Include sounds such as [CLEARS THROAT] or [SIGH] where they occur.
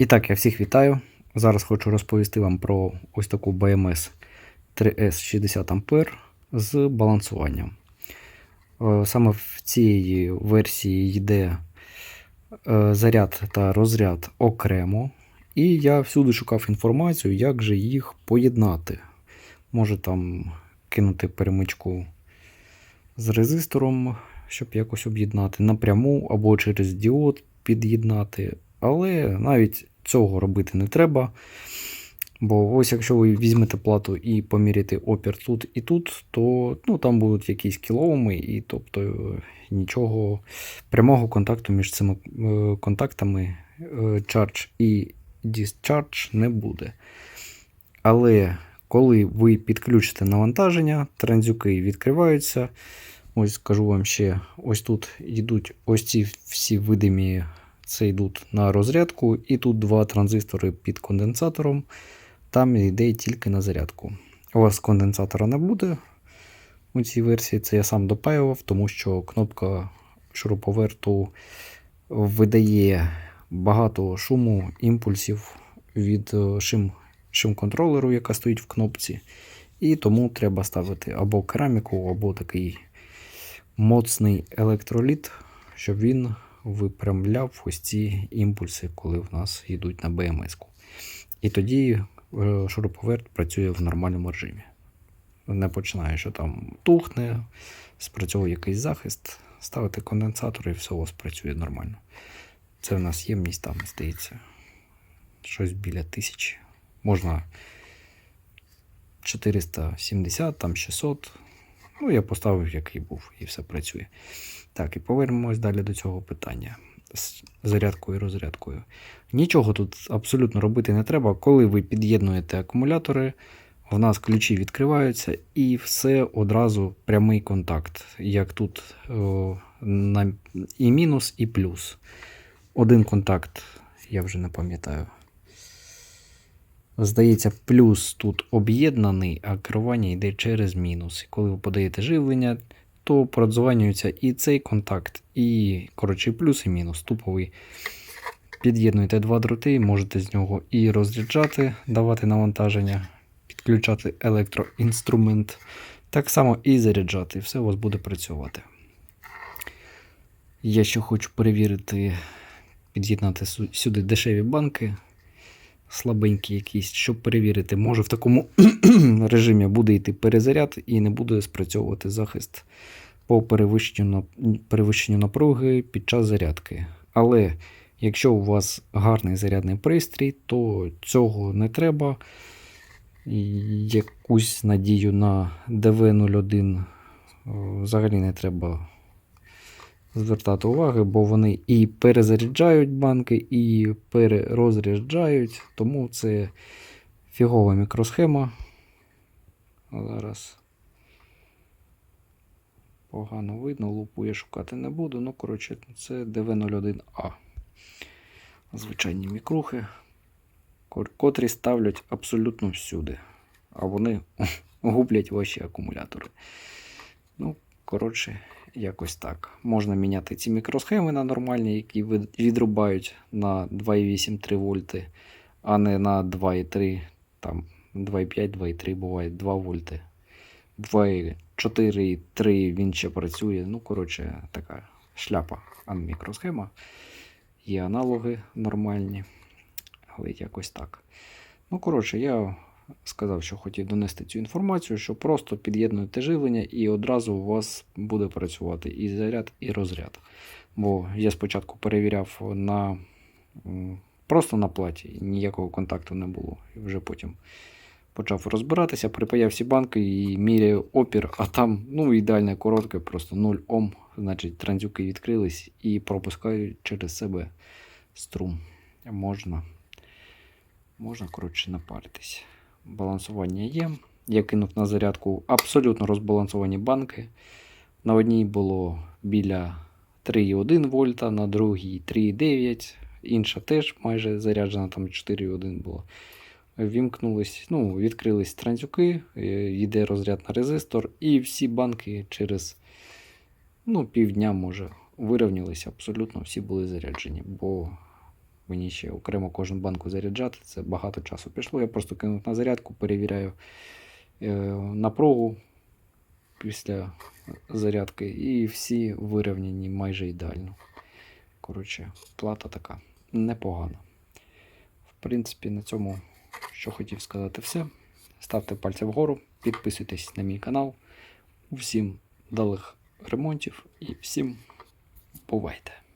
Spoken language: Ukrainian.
І так, я всіх вітаю. Зараз хочу розповісти вам про ось таку BMS 3S 60 А з балансуванням. Е, Саме в цій версії йде е, заряд та розряд окремо. І я всюди шукав інформацію, як же їх поєднати. Може там кинути перемичку з резистором, щоб якось об'єднати напряму або через діод під'єднати. Але навіть цього робити не треба. Бо ось якщо ви візьмете плату і поміряєте опір тут і тут, то ну, там будуть якісь кілооми, і тобто нічого прямого контакту між цими е, контактами е, charge і discharge не буде. Але коли ви підключите навантаження, транзюки відкриваються. Ось скажу вам ще: ось тут йдуть ось ці всі видимі, це йдуть на розрядку, і тут два транзистори під конденсатором. Там йде тільки на зарядку. У вас конденсатора не буде у цій версії. Це я сам допаював, тому що кнопка шуруповерту видає багато шуму, імпульсів від е, шим, шим-контролеру, яка стоїть в кнопці. І тому треба ставити або кераміку, або такий моцний електроліт, щоб він випрямляв ось ці імпульси, коли в нас йдуть на БМС-ку. І тоді е, шуруповерт працює в нормальному режимі. Не починає, що там тухне, спрацьовує якийсь захист, ставити конденсатор і все у вас працює нормально. Це в нас ємність там, здається, щось біля тисячі. Можна 470, там 600. Ну, я поставив, який був, і все працює. Так, і повернемось далі до цього питання з зарядкою і розрядкою. Нічого тут абсолютно робити не треба. Коли ви під'єднуєте акумулятори, в нас ключі відкриваються і все одразу прямий контакт. Як тут о, на і мінус, і плюс. Один контакт, я вже не пам'ятаю. Здається, плюс тут об'єднаний, а керування йде через мінус. І коли ви подаєте живлення, то продзвонюється і цей контакт, і коротше, плюс і мінус. Тупо ви під'єднуєте два дроти, можете з нього і розряджати, давати навантаження, підключати електроінструмент. Так само і заряджати, і все у вас буде працювати. Я ще хочу перевірити, під'єднати сюди дешеві банки, слабенькі якісь, щоб перевірити, може в такому [CLEARS THROAT] режимі буде йти перезаряд і не буде спрацьовувати захист по перевищенню, напруги під час зарядки. Але якщо у вас гарний зарядний пристрій, то цього не треба. Якусь надію на DV01 взагалі не треба звертати уваги, бо вони і перезаряджають банки, і перерозряджають, тому це фігова мікросхема. Зараз погано видно, лупу я шукати не буду. Ну, коротше, це DV01A. Звичайні мікрухи, котрі ставлять абсолютно всюди. А вони гублять ваші акумулятори. Ну, коротше, якось так. Можна міняти ці мікросхеми на нормальні, які відрубають на 2,8-3 вольти, а не на 2,3, там 2,5, 2,3 буває 2 вольти. 2,4,3 він ще працює. Ну, коротше, така шляпа, а не мікросхема. Є аналоги нормальні, але якось так. Ну, коротше, я сказав, що хотів донести цю інформацію, що просто під'єднуєте живлення і одразу у вас буде працювати і заряд, і розряд. Бо я спочатку перевіряв на просто на платі, ніякого контакту не було. І вже потім почав розбиратися, припаяв всі банки і міряю опір, а там ну, ідеальне коротке, просто 0 Ом, значить транзюки відкрились і пропускають через себе струм. Можна, можна коротше, напаритись. Балансування є. Я кинув на зарядку абсолютно розбалансовані банки. На одній було біля 3,1 вольта, на другій 3,9, інша теж майже заряджена, там 4,1 було. Вімкнулись, ну, відкрились транзюки, е, йде розряд на резистор, і всі банки через ну, півдня, може, вирівнялися, абсолютно всі були заряджені, бо мені ще окремо кожну банку заряджати. Це багато часу пішло. Я просто кинув на зарядку, перевіряю е, напругу після зарядки, і всі вирівняні майже ідеально. Коротше, плата така непогана. В принципі, на цьому, що хотів сказати, все. Ставте пальці вгору, підписуйтесь на мій канал. Усім вдалих ремонтів і всім бувайте!